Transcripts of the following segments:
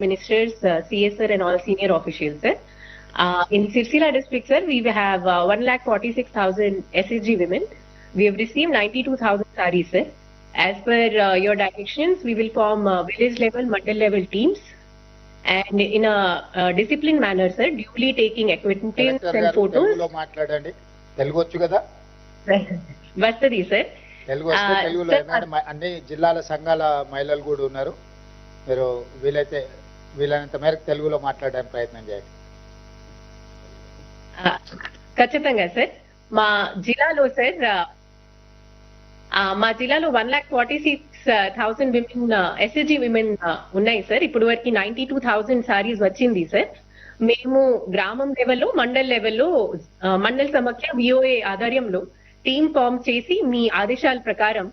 ministers, uh, CSR and all senior officials, sir. Uh, in Sirsila district, sir, we have uh, 1,46,000 SSG women. We have received 92,000 saris, sir. As per uh, your directions, we will form uh, village level, mandal level teams. And in a uh, disciplined manner, sir, duly taking acquaintance and photos. Telugu వచ్చు కదా వస్తది sir Telugu వస్తే తెలుగులో sir, ఎందుకంటే మ- అన్ని జిల్లాల సంఘాల మహిళలు కూడా ఉన్నారు మీరు వీలైతే వీలైనంత మేరకు తెలుగులో మాట్లాడడానికి ప్రయత్నం చేయండి. ఖచ్చితంగా సార్. మా జిల్లాలో సార్ ఆ, మా జిల్లాలో one lakh forty six thousand women SHG women ఉన్నాయి సార్. ఇప్పటి వరకు నైన్టీ టూ థౌసండ్ సారీస్ వచ్చింది సార్. మేము గ్రామం లెవెల్లో మండల్ లెవెల్లో మండల్ సమఖ్య విఓఏ ఆధ్వర్యంలో టీమ్ ఫామ్ చేసి మీ ఆదేశాల ప్రకారం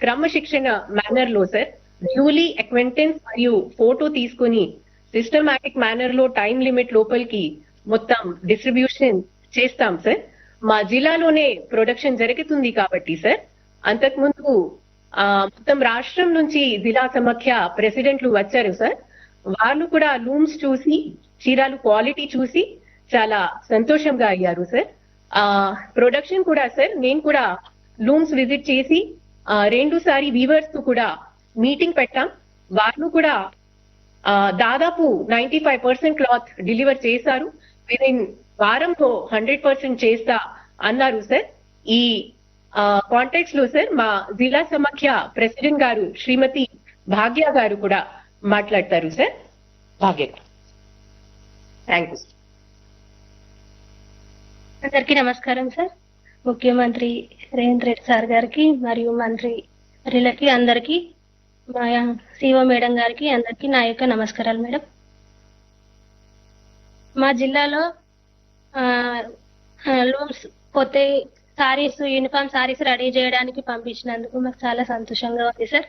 క్రమశిక్షణ మేనర్లో సార్ డ్యూలీ అక్వెంటెన్స్ మరియు ఫోటో తీసుకుని సిస్టమాటిక్ మేనర్లో టైం లిమిట్ లోపలికి మొత్తం డిస్ట్రిబ్యూషన్ చేస్తాం సార్ మా జిల్లాలోనే ప్రొడక్షన్ జరుగుతుంది కాబట్టి సార్ అంతకుముందు ఆ, మొత్తం రాష్ట్రం నుంచి జిల్లా సమాఖ్య ప్రెసిడెంట్లు వచ్చారు సార్ వాళ్ళు కూడా లూమ్స్ చూసి చీరాలు క్వాలిటీ చూసి చాలా సంతోషంగా అయ్యారు సార్ ఆ ప్రొడక్షన్ కూడా సార్ నేను కూడా లూమ్స్ విజిట్ చేసి రెండు సారి వీవర్స్తో కూడా మీటింగ్ పెట్టాం. వాళ్ళు కూడా దాదాపు ninety five percent cloth deliver చేశారు. విత్ ఇన్ వారంలో హండ్రెడ్ పర్సెంట్ చేస్తా అన్నారు సార్ ఈ కాంటాక్ట్స్లో సార్ మా జిల్లా సమాఖ్య ప్రెసిడెంట్ గారు శ్రీమతి భాగ్య గారు కూడా మాట్లాడతారు సార్ భాగ్య. థ్యాంక్ యూ అందరికీ నమస్కారం సార్ ముఖ్యమంత్రి రేవంత్ రెడ్డి సార్ గారికి మరియు మంత్రి వర్యులకి అందరికీ మా సిఓ మేడం గారికి అందరికీ నా యొక్క నమస్కారాలు మేడం. మా జిల్లాలో లూమ్స్ కొత్త సారీస్ యూనిఫామ్ సారీస్ రెడీ చేయడానికి పంపించినందుకు మాకు చాలా సంతోషంగా ఉంది సార్.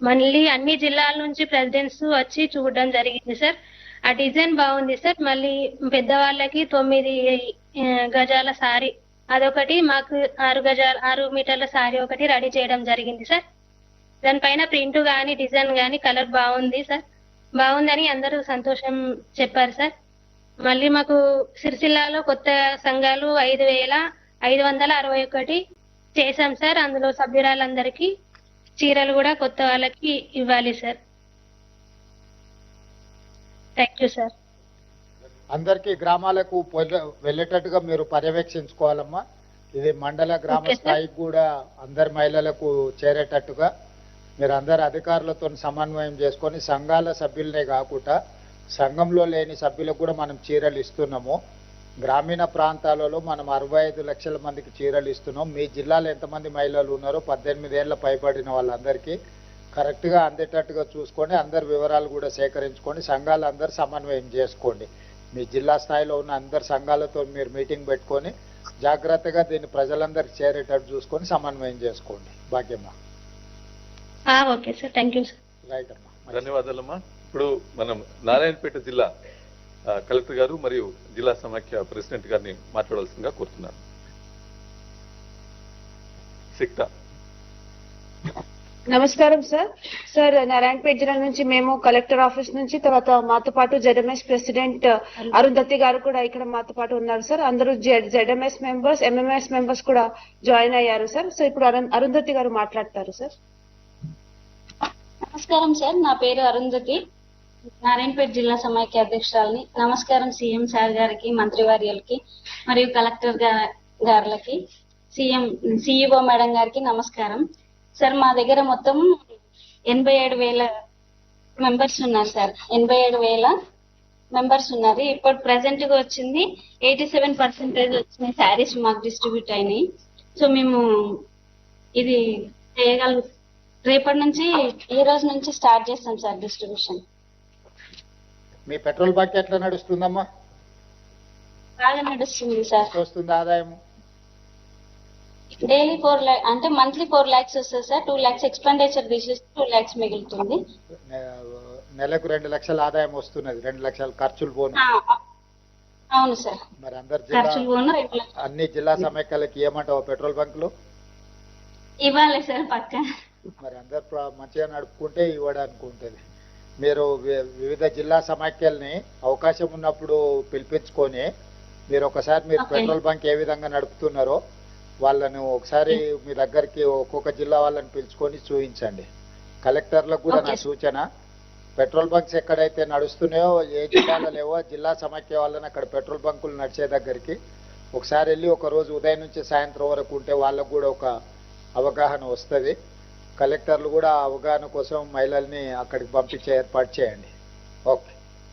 మళ్ళీ అన్ని జిల్లాల నుంచి ప్రెసిడెంట్స్ వచ్చి చూడడం జరిగింది సార్. ఆ డిజైన్ బాగుంది సార్. మళ్ళీ పెద్దవాళ్ళకి తొమ్మిది గజాల సారీ అదొకటి మాకు ఆరు గజాల ఆరు మీటర్ల సారీ ఒకటి రెడీ చేయడం జరిగింది సార్. దానిపైన ప్రింట్ గానీ డిజైన్ గానీ కలర్ బాగుంది సార్. బాగుందని అందరూ సంతోషం చెప్పారు సార్. మళ్ళీ మాకు సిరిసిల్లాలో కొత్త సంఘాలు ఐదు వేల ఐదు వందల అరవై ఒకటి చేశాం సార్. అందులో సభ్యురాలందరికీ చీరలు కూడా కొత్త వాళ్ళకి ఇవ్వాలి సార్. Thank you sir. అందరికీ గ్రామాలకు వెళ్ళేటట్టుగా మీరు పర్యవేక్షించుకోవాలమ్మా. ఇది మండల గ్రామ. స్థాయికి కూడా అందరి మహిళలకు చేరేటట్టుగా మీరు అందరు అధికారులతో సమన్వయం చేసుకొని సంఘాల సభ్యులనే కాకుండా సంఘంలో లేని సభ్యులకు కూడా మనం చీరలు ఇస్తున్నాము. గ్రామీణ ప్రాంతాలలో మనం అరవై ఐదు లక్షల మందికి చీరలు ఇస్తున్నాం. మీ జిల్లాలో ఎంతమంది మహిళలు ఉన్నారో పద్దెనిమిది ఏళ్ళ పైబడిన వాళ్ళందరికీ కరెక్ట్గా అందేటట్టుగా చూసుకొని అందరి వివరాలు కూడా సేకరించుకొని సంఘాలు అందరు సమన్వయం చేసుకోండి. మీ జిల్లా స్థాయిలో ఉన్న అందరు సంఘాలతో మీరు మీటింగ్ పెట్టుకొని జాగ్రత్తగా దీన్ని ప్రజలందరికి చేరేటట్టు చూసుకొని సమన్వయం చేసుకోండి. Bhagyamma. Okay sir thank you sir right అమ్మా ధన్యవాదాలమ్మా. ఇప్పుడు మనం నారాయణపేట జిల్లా కలెక్టర్ గారు మరియు జిల్లా సమాఖ్య ప్రెసిడెంట్ గారిని మాట్లాడాల్సిందిగా కోరుతున్నాను. సిక్తా. నమస్కారం సార్ సార్ నారాయణపేట జిల్లా నుంచి మేము కలెక్టర్ ఆఫీస్ నుంచి తర్వాత మాతో పాటు జెడ్ఎంఎస్ ప్రెసిడెంట్ అరుంధతి గారు కూడా ఇక్కడ మాతో పాటు ఉన్నారు సార్ అందరూ జెడ్ఎంఎస్ మెంబర్స్ ఎంఎంఎస్ మెంబర్స్ కూడా జాయిన్ అయ్యారు సార్ సో ఇప్పుడు అరుణ్- అరుంధతి గారు మాట్లాడతారు సార్ నమస్కారం సార్ నా పేరు అరుంధతి. నారాయణపేట జిల్లా సమైక్య అధ్యక్షురాలని. నమస్కారం సీఎం సార్ గారికి మంత్రివర్యులకి మరియు కలెక్టర్ గారులకి. సీఎం సిఇఓ మేడం గారికి నమస్కారం. సార్ మా దగ్గర మొత్తం ఎనభై ఏడు వేల మెంబర్స్ ఉన్నారు సార్. ఎనభై ఏడు వేల మెంబర్స్ ఉన్నారు. ఇప్పుడు ప్రెసెంట్గా వచ్చింది ఎయిటీ సెవెన్ పర్సెంటేజ్ వచ్చిన శారీస్ మాకు డిస్ట్రిబ్యూట్ అయినాయి. సో మేము ఇది చేయగలుగుతాం రేపటి నుంచి ఈ రోజు నుంచి స్టార్ట్ చేస్తాం సార్ డిస్ట్రిబ్యూషన్. మీ పెట్రోల్ బంక్ ఎట్లా నడుస్తుందమ్మా? బాగా నడుస్తుంది సార్. వస్తుంది ఆదాయం? డైలీ ఫోర్ ల్యాక్ అంటే మంత్లీ ఫోర్ ల్యాక్స్ వస్తుంది సార్. టూ ల్యాక్స్ ఎక్స్పెండిచర్ తీసేసి టూ ల్యాక్స్ మిగులుతుంది. నెలకు రెండు లక్షల ఆదాయం వస్తున్నది. రెండు లక్షల ఖర్చులు పోను. అవును సార్. మరి అందరు ఖర్చులు జిల్లా అన్ని జిల్లా సమైక్యాలకి ఏమంటావు పెట్రోల్ బంకులు? ఇవ్వాలి సార్ పక్క. మరి అందరు మంచిగా నడుపుకుంటే ఇవ్వడానికి ఉంటుంది మీరు వి- వివిధ జిల్లా సమాఖ్యల్ని అవకాశం ఉన్నప్పుడు పిలిపించుకొని మీరు ఒకసారి మీరు. పెట్రోల్ బంక్ ఏ విధంగా నడుపుతున్నారో వాళ్ళను ఒకసారి మీ దగ్గరికి ఒక్కొక్క జిల్లా వాళ్ళని పిలుచుకొని చూపించండి కలెక్టర్లకు కూడా నా. సూచన పెట్రోల్ బంక్స్ ఎక్కడైతే నడుస్తున్నాయో ఏ జిల్లాలో లేవో జిల్లా సమాఖ్య వాళ్ళని అక్కడ పెట్రోల్ బంకులు నడిచే దగ్గరికి ఒకసారి వెళ్ళి ఒక రోజు ఉదయం నుంచి సాయంత్రం వరకు ఉంటే వాళ్ళకు కూడా ఒక అవగాహన వస్తుంది కలెక్టర్లు కూడా అవగాహన కోసం మహిళల్ని అక్కడికి పంపించే ఏర్పాటు చేయండి. ఓకే.